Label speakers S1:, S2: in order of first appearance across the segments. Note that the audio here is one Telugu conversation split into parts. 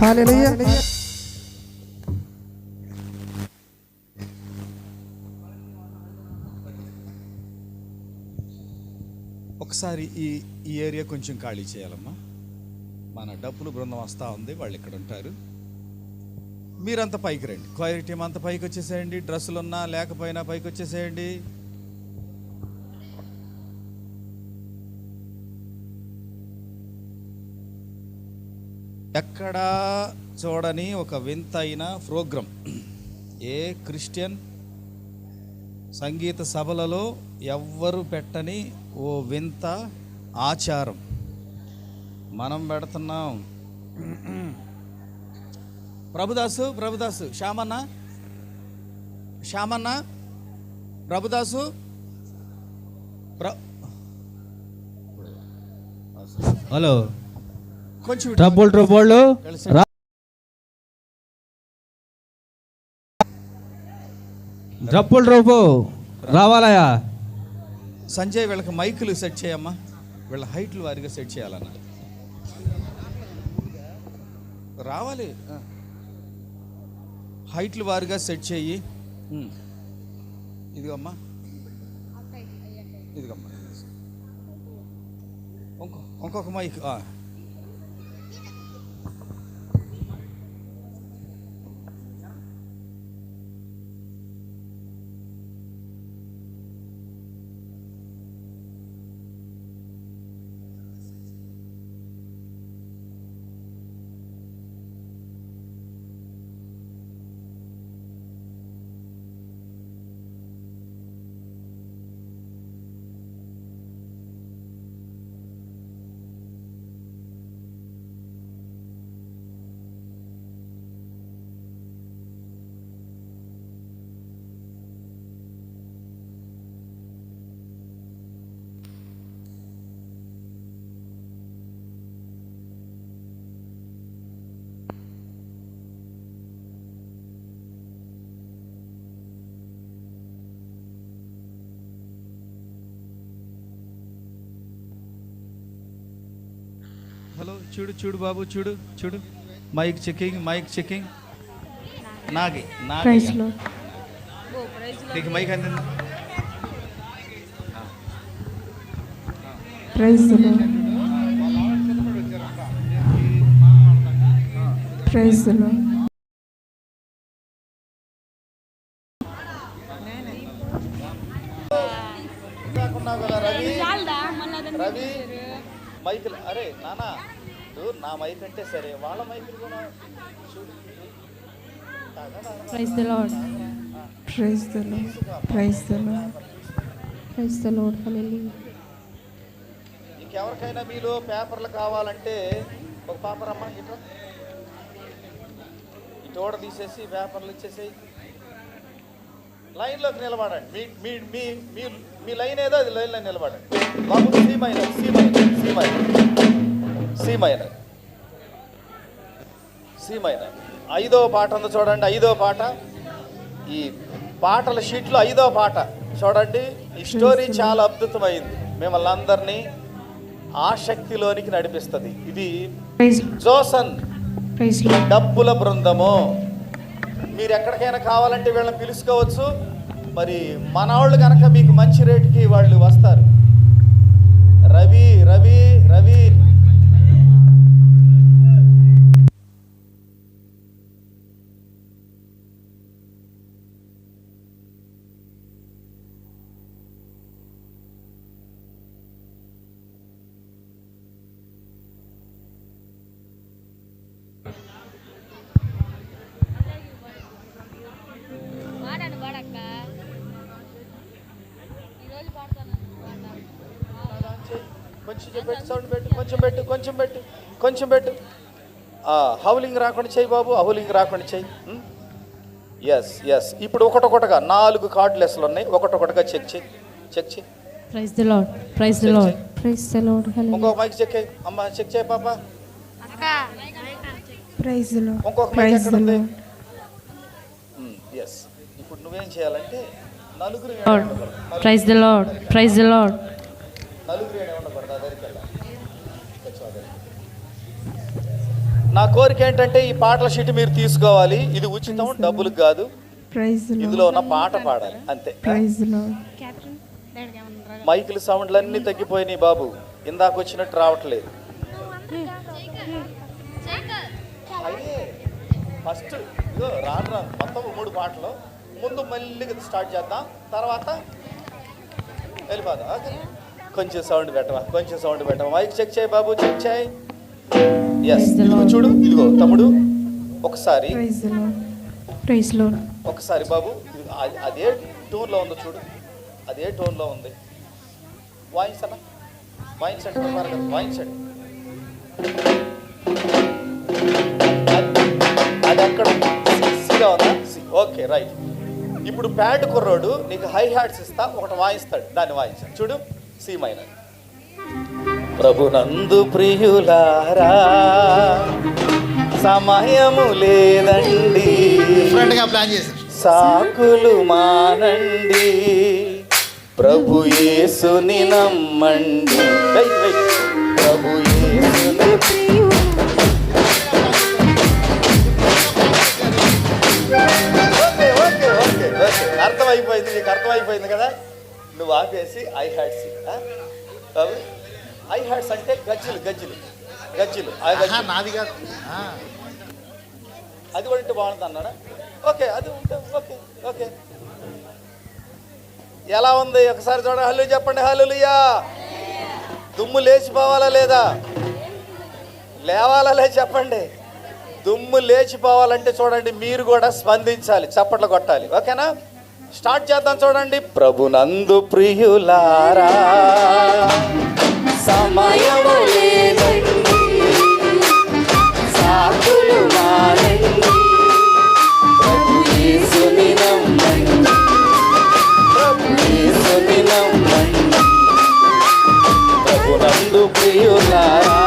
S1: హల్లెలూయా
S2: ఒకసారి ఈ ఈ ఏరియా కొంచెం ఖాళీ చేయాలమ్మా. మన డప్పులు బృందం వస్తూ ఉంది వాళ్ళు ఇక్కడ ఉంటారు. మీరంతా పైకి రండి. క్వారిటీ అంత అంతా పైకి వచ్చేసేయండి? డ్రెస్సులు ఉన్నా లేకపోయినా పైకి వచ్చేసేయండి. ఎక్కడా చూడని ఒక వింతైన ప్రోగ్రాం. ఏ క్రిస్టియన్ సంగీత సభలలో ఎవ్వరు పెట్టని ఓ వింత ఆచారం. మనం పెడుతున్నాం. ప్రభుదాసు ప్రభుదాసు శ్యామన్న శ్యామన్న ప్రభుదాసు ప్ర
S3: హలో. Trouble trouble. ట్రబుల్ ట్రబు రావాలయా
S2: సంజయ్ వీళ్ళకి మైకులు సెట్ చేయమ్మా. వీళ్ళ హైట్లు వారిగా సెట్ చేయాలన్న. రావాలి. హైట్లు వారిగా సెట్ చేయి. ఇదిగమ్మా. ఇదిగమ్మా. ఇంకో ఇంకొక మైక్. చూడు చూడు బాబు చూడు చూడు. Mic checking mic checking Nagi Nagi. నీకు మైక్ అందింది.
S4: Praise praise
S2: Ravi. రవి మైకులు అరే నానా. ఇటు నా మైక్ అంటే సరే వాళ్ళ మైకులు కూడా
S4: praise the lord. Praise the lord. Praise the lord. Praise the lord. Hallelujah.
S2: ఇంకెవరికైనా మీలో పేపర్లు కావాలంటే ఒక పేపర్ అమ్మా ఇటు ఇటు ఓడ తీసేసి పేపర్లు ఇచ్చేసేయి. లైన్లోకి నిలబడండి. మీ మీ మీ మీ మీ లైన్ ఏదో అది లైన్లో నిలబడండి. బాబు C minor C minor C minor C minor. C minor. ఐదో పాట ఉంది చూడండి ఐదో పాట. ఈ పాటల షీట్లో ఐదో పాట. చూడండి ఈ స్టోరీ చాలా అద్భుతమైంది. మిమ్మల్ని అందరినీ ఆసక్తిలోనికి నడిపిస్తుంది. ఇది జోసన్
S4: ప్రైజ్లో
S2: డప్పుల బృందము. మీరు ఎక్కడికైనా కావాలంటే వీళ్ళని పిలుచుకోవచ్చు. మరి మన వాళ్ళు కనుక మీకు మంచి రేటుకి వాళ్ళు వస్తారు. రవి రవి రవి. హౌలింగ్ రాకుండా చెయ్యి బాబు హౌలింగ్ రాకుండా చెయ్యి ఎస్ ఎస్ ఇప్పుడు ఒకటొకటిగా నాలుగు కార్డు లెస్లు ఉన్నాయి. ఒకటొకటిగా చెక్ చేయి. చెక్ చేయి.
S4: Praise the lord praise the lord praise the lord
S2: ఇంకొక మైక్ చెక్ చేయి. అమ్మ చెక్ చేయి పాప.
S5: అక్క.
S4: ప్రైజ్ ద లార్డ్
S2: ఇంకొక మైక్ ఎక్కడ
S4: ద
S2: ఉంది ఎస్ ఇప్పుడు నువ్వేం చేయాలంటే నలుగురు
S4: praise the lord praise the lord
S2: నలుగురు నా కోరిక ఏంటంటే ఈ పాటల షీట్ మీరు తీసుకోవాలి. ఇది ఉచితం డబ్బులు కాదు. ఇందులో ఉన్న పాట పాడాలి అంతే. మైకులు సౌండ్లు అన్నీ తగ్గిపోయినాయి బాబు. ఇందాక వచ్చినట్టు రావట్లేదు. అయ్యే ఫస్ట్ ఇదో రాను రాను మొత్తం మూడు పాటలు. ముందు మళ్ళీ స్టార్ట్ చేద్దాం. తర్వాత వెళ్ళిపోదాం. కొంచెం సౌండ్ పెట్టవా కొంచెం సౌండ్ పెట్టవా. మైక్ చెక్ చేయి బాబు చెక్ చేయి. ఎస్ ఇదిగో. చూడు ఇదిగో తమ్ముడు ఒకసారి
S4: ప్రైజ్
S2: ఒకసారి బాబు అదే టోన్లో ఉందో చూడు అదే టోన్లో ఉంది. వాయించనా వాయించండి కుమార్ గారు వాయించండి అది- అక్కడ సిగా ఉందా? Okay right. ఇప్పుడు ప్యాంట్ కుర్రోడు నీకు హై హ్యాట్స్ ఇస్తా ఒకటి వాయిస్తాడు దాన్ని వాయించాడు చూడు సి మైనర్. ప్రభునందు ప్రియులారా సమయము లేదండి.
S6: ప్లాన్ చేశారు
S2: సాకులు మానండి. ప్రభు యేసుని నమ్మండి. ప్రభు యేసుని ఓకే ఓకే ఓకే ఓకే. అర్థమైపోయింది నీకు అర్థమైపోయింది కదా? నువ్వు ఆపేసి ఐ హ్యాడ్స్ బాబు ఐ హ్యాడ్స్ అంటే గజ్జులు గజ్జులు గజ్జులు
S6: నాది కాదు.
S2: అది కూడా ఉంటే బాగుంటుంది అన్నాడా? ఓకే అది ఉంటే ఓకే ఓకే. ఎలా ఉంది? ఒకసారి చూడండి. హల్లు చెప్పండి. హల్లుయా దుమ్ము లేచిపోవాలా లేదా? లేవాలా లేదు చెప్పండి. దుమ్ము లేచిపోవాలంటే చూడండి మీరు కూడా స్పందించాలి చప్పట్లు కొట్టాలి. ఓకేనా? స్టార్ట్ చేద్దాం చూడండి. ప్రభునందు ప్రియులారా. సమయము లేదండి సాకులు మానండి ప్రభు యేసుని నమ్మండి ప్రభు యేసుని నమ్మండి ప్రియులారా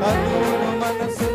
S2: తను మనసు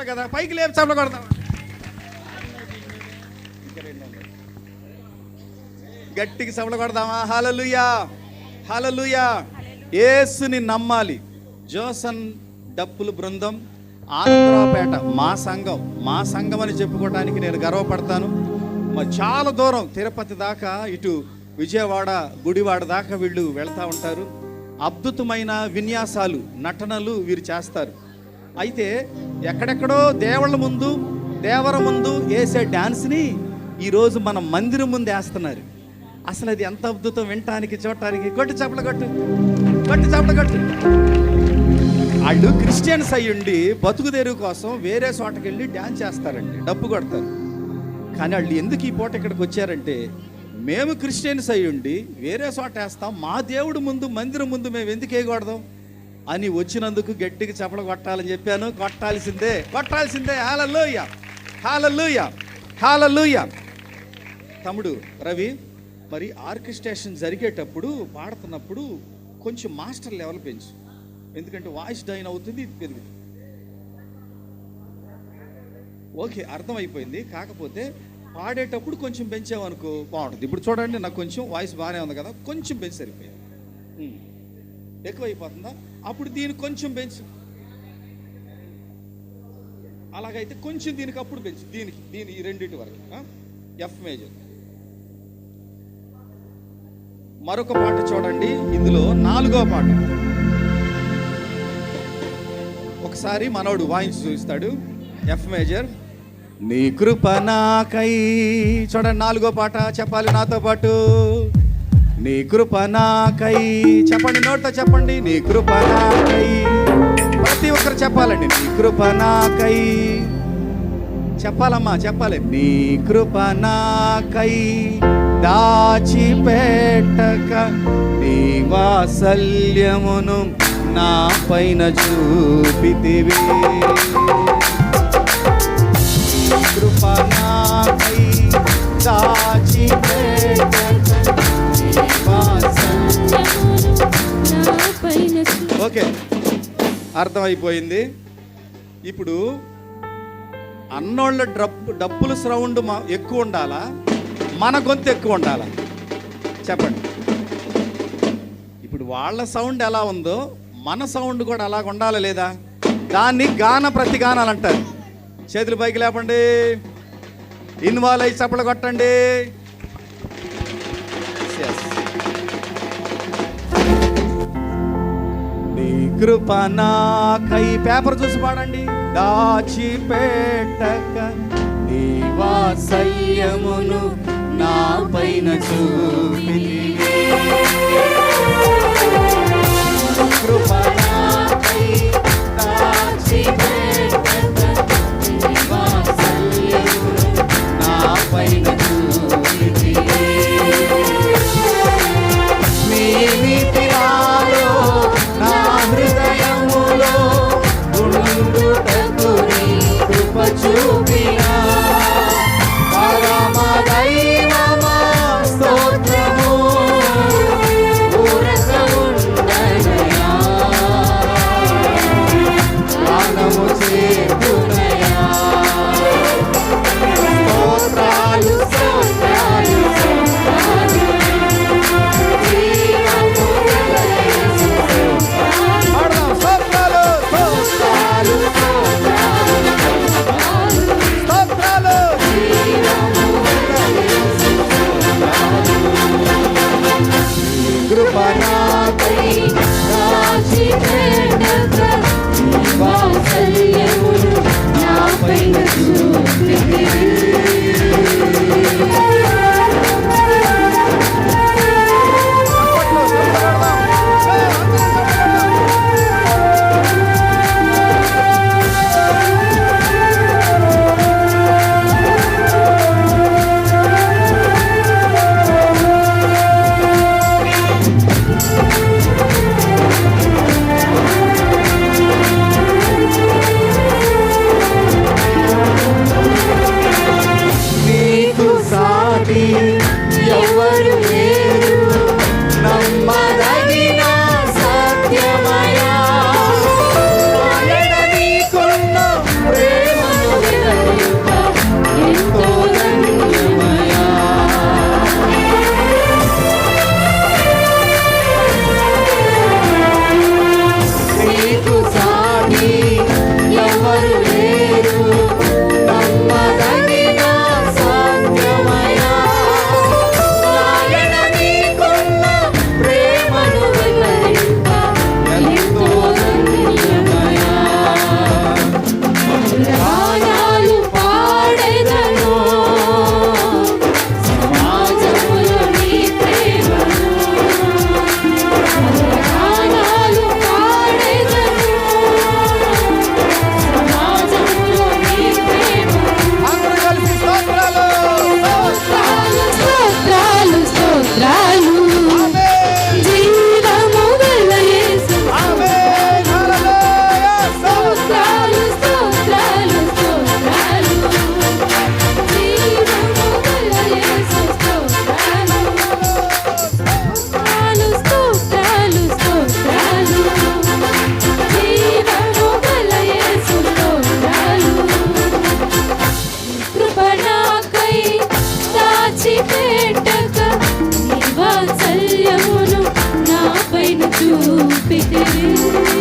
S2: స్పెషల్ కదా పైకి లేపు చప్పలు కొడతాం గట్టికి చప్పలు కొడదామా హలలుయా హలలుయా ఏసుని నమ్మాలి. జోసన్ డప్పులు బృందం ఆంధ్రాపేట మా సంఘం మా సంఘం అని చెప్పుకోవడానికి నేను గర్వపడతాను. మా చాలా దూరం తిరుపతి దాకా ఇటు విజయవాడ గుడివాడ దాకా వీళ్ళు వెళ్తూ ఉంటారు. అద్భుతమైన విన్యాసాలు నటనలు వీరు చేస్తారు. అయితే ఎక్కడెక్కడో దేవుళ్ళ ముందు దేవర ముందు వేసే డ్యాన్స్ని ఈరోజు మన మందిరం ముందు వేస్తున్నారు. అసలు అది ఎంత అద్భుతం వినటానికి చూడటానికి. కొట్టు చప్పల కొట్టు కొట్టు చప్పల కొట్టు వాళ్ళు క్రిస్టియన్స్ అయ్యుండి బతుకు తెరువు కోసం వేరే చోటకి వెళ్ళి డ్యాన్స్ చేస్తారండి. డబ్బు కొడతారు. కానీ వాళ్ళు ఎందుకు ఈ పూట ఇక్కడికి వచ్చారంటే మేము క్రిస్టియన్స్ అయ్యుండి వేరే చోట వేస్తాం. మా దేవుడు ముందు మందిరం ముందు మేము ఎందుకు వేయకూడదాం? అని వచ్చినందుకు గట్టిగా చెప్పడం కొట్టాలని చెప్పాను. కొట్టాల్సిందే. కొట్టాల్సిందే. హాలూయ హాలూయ హాలూయ తమ్ముడు రవి మరి ఆర్కెస్ట్రేషన్ జరిగేటప్పుడు పాడుతున్నప్పుడు కొంచెం మాస్టర్ లెవెల్ పెంచు. ఎందుకంటే వాయిస్ డైన్ అవుతుంది ఇది పెరుగుతుంది. ఓకే అర్థమైపోయింది. కాకపోతే పాడేటప్పుడు కొంచెం పెంచామనుకో బాగుంటుంది. ఇప్పుడు చూడండి నాకు కొంచెం వాయిస్ బాగానే ఉంది కదా కొంచెం పెంచి సరిపోయింది. ఎక్కువైపోతుందా? అప్పుడు దీన్ని కొంచెం పెంచు. అలాగైతే కొంచెం దీనికి అప్పుడు పెంచు. దీనికి దీని ఈ రెండింటి వరకు ఎఫ్ మేజర్ మరొక పాట చూడండి. ఇందులో నాలుగో పాట. ఒకసారి మనోడు వాయించి చూపిస్తాడు. ఎఫ్ మేజర్ నీ కృప నాకై. చూడండి నాలుగో పాట చెప్పాలి నాతో పాటు. నీ కృప నాకై. చెప్పండి నోట్తో చెప్పండి నీ కృప నాకై. ప్రతి ఒక్కరు చెప్పాలండి నీ కృప నాకై. చెప్పాలమ్మా చెప్పాలి. నీ కృప నాకై. దాచిపెట్టక నీ వాసల్యమును నా పైన చూపితివి. నీ కృప నాకై దాచిపెట్టక ఓకే అర్థమైపోయింది. ఇప్పుడు అన్నోళ్ళ డబ్బు డబ్బుల సౌండ్ మా ఎక్కువ ఉండాలా? మన గొంతు ఎక్కువ ఉండాలా? చెప్పండి. ఇప్పుడు వాళ్ళ సౌండ్ ఎలా ఉందో మన సౌండ్ కూడా అలాగ ఉండాలా లేదా? దాన్ని గాన ప్రతిగానాలు అంటారు. చేతులు పైకి లేపండి. ఇన్వాల్వ్ అయ్యి చప్పలు కొట్టండి. కృప నాకై. పేపర్ చూసి పాడండి. దాచిపెట్టక నీ వాత్సల్యమును నా పైన చూపి. కృప నాకై దాచిపెట్ట you be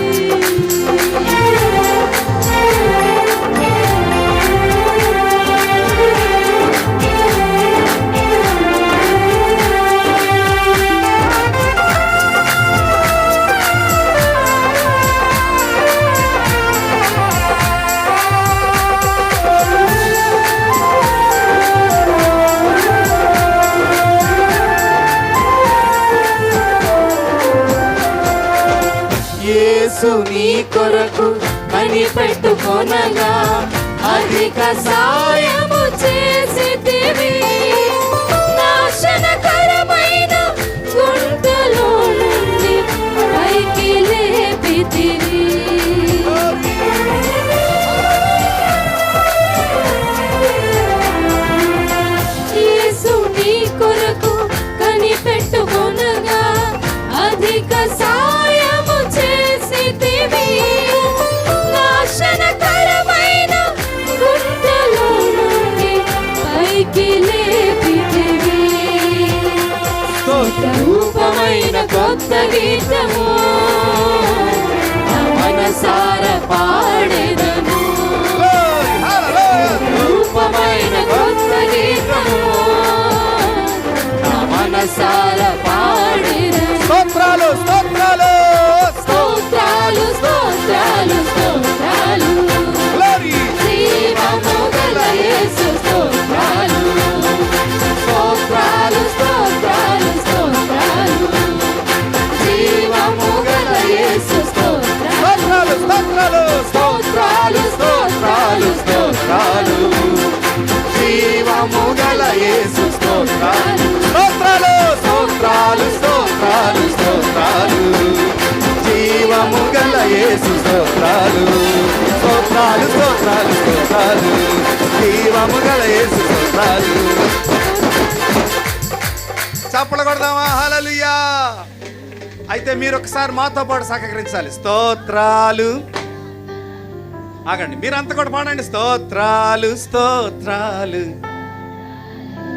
S1: యేసు నీ కొరకు పని పెట్టుకొనగా అధిక సాయము చే జీవితము
S2: స్తోత్రాలు స్తోత్రాలు
S1: స్తోత్రాలు స్తోత్రాలు స్తోత్రాలు జీవము గల యేసు స్తోత్రాలు స్తోత్రాలు స్తోత్రాలు స్తోత్రాలు స్తోత్రాలు జీవము గల యేసు స్తోత్రాలు
S2: స్తోత్రాలు
S1: స్తోత్రాలు స్తోత్రాలు జీవము గల యేసు స్తోత్రాలు
S2: చప్పలు కొడదామా? హల్లెలూయా అయితే మీరు ఒకసారి మాతో పాటు సహకరించాలి. స్తోత్రాలు. ఆగండి. మీరు అంత కూడా పాడండి. స్తోత్రాలు స్తోత్రాలు.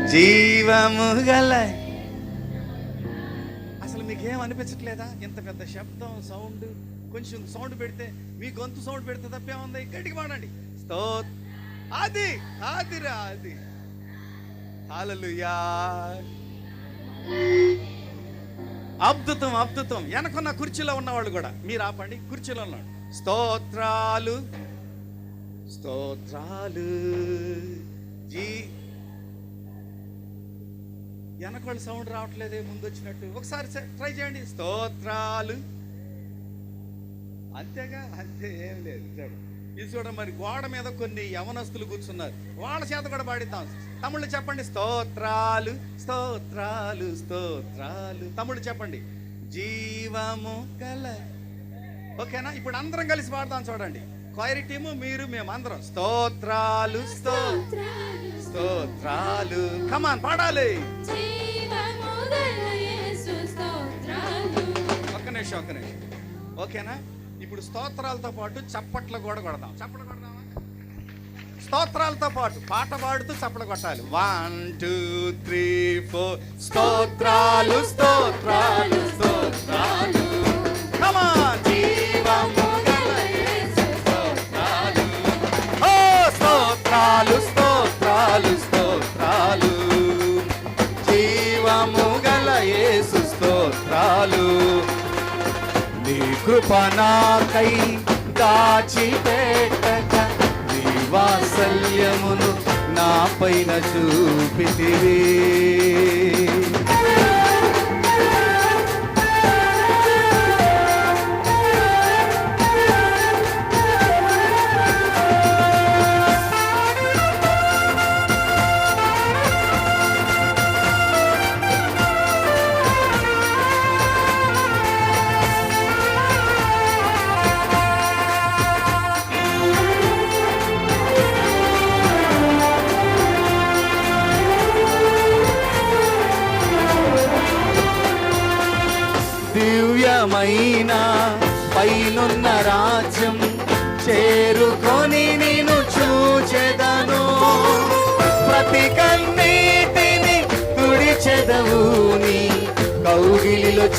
S2: జీవము గల అసలు మీకేం అనిపించట్లేదా? ఇంత పెద్ద శబ్దం సౌండ్ కొంచెం సౌండ్ పెడితే మీ గొంతు సౌండ్ పెడితే తప్పేముంది గట్టిగా పాడండి. స్తో అది అదిరా అది హల్లెలూయా అద్భుతం అద్భుతం. వెనకున్న కుర్చీలో ఉన్నవాళ్ళు కూడా. మీరు ఆపండి. కుర్చీలో ఉన్నాడు స్తోత్రాలు స్తోత్రాలు. జీ. వెనకాల సౌండ్ రావట్లేదే ముందు వచ్చినట్టు. ఒకసారి ట్రై చేయండి. స్తోత్రాలు. అంతేగా? అంతే ఏం లేదు. చూడు. ఇది చూడ మరి గోడ మీద కొన్ని యవనస్తులు కూర్చున్నారు. వాళ్ళ చేత కూడా పాడిద్దాం. తమ్ముళ్ళు చెప్పండి. స్తోత్రాలు స్తోత్రాలు స్తోత్రాలు. తమ్ముళ్ళు చెప్పండి. జీవము కల ఓకేనా? ఇప్పుడు అందరం కలిసి పాడదాం చూడండి. క్వైర్ టీము మీరు మేము అందరం స్తోత్రాలు. స్తోత్రాలు కమాన్ పాడాలి. ఒక్క నిమిషం ఒక్క నిమిషం. ఓకేనా? ఇప్పుడు స్తోత్రాలతో పాటు చప్పట్లు కూడా కొడదాం. చప్పట్లు కొడదామా? స్తోత్రాలతో పాటు పాట పాడుతూ చప్పట్లు కొట్టాలి. వన్ టూ త్రీ ఫోర్ స్తోత్రాలు స్తోత్రాలు స్తోత్రాలు. కృపణాకై కృప నాకై దాచిపెట్టక నీ నా పైన చూపితివి.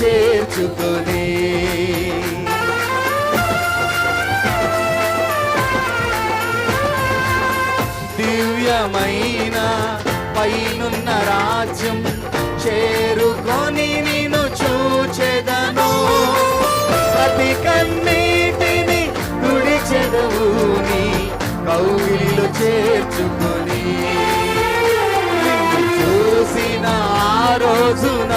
S2: చేర్చుకొని. దివ్యమైన పైనున్న రాజ్యం చేరుకొని నేను చూచెదను. ప్రతి కన్నీటిని తుడిచెదవు నీ కౌగిలిలో చేర్చుకొని. చూసిన ఆ రోజున